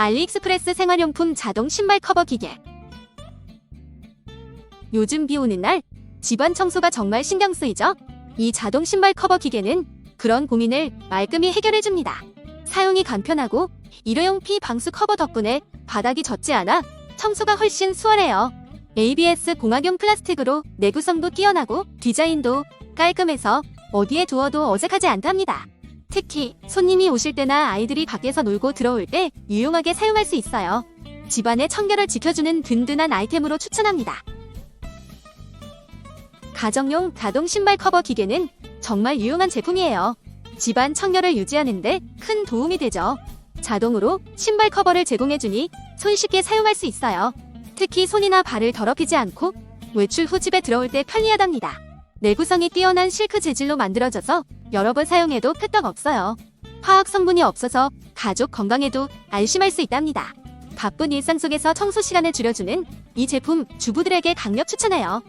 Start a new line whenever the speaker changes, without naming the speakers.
알리익스프레스 생활용품 자동 신발 커버 기계. 요즘 비 오는 날 집안 청소가 정말 신경 쓰이죠? 이 자동 신발 커버 기계는 그런 고민을 말끔히 해결해 줍니다. 사용이 간편하고 일회용 피 방수 커버 덕분에 바닥이 젖지 않아 청소가 훨씬 수월해요. ABS 공학용 플라스틱으로 내구성도 뛰어나고 디자인도 깔끔해서 어디에 두어도 어색하지 않답니다. 특히 손님이 오실 때나 아이들이 밖에서 놀고 들어올 때 유용하게 사용할 수 있어요. 집안의 청결을 지켜주는 든든한 아이템으로 추천합니다. 가정용 자동 신발 커버 기계는 정말 유용한 제품이에요. 집안 청결을 유지하는데 큰 도움이 되죠. 자동으로 신발 커버를 제공해주니 손쉽게 사용할 수 있어요. 특히 손이나 발을 더럽히지 않고 외출 후 집에 들어올 때 편리하답니다. 내구성이 뛰어난 실크 재질로 만들어져서 여러 번 사용해도 끄떡 없어요. 화학 성분이 없어서 가족 건강에도 안심할 수 있답니다. 바쁜 일상 속에서 청소 시간을 줄여주는 이 제품 주부들에게 강력 추천해요.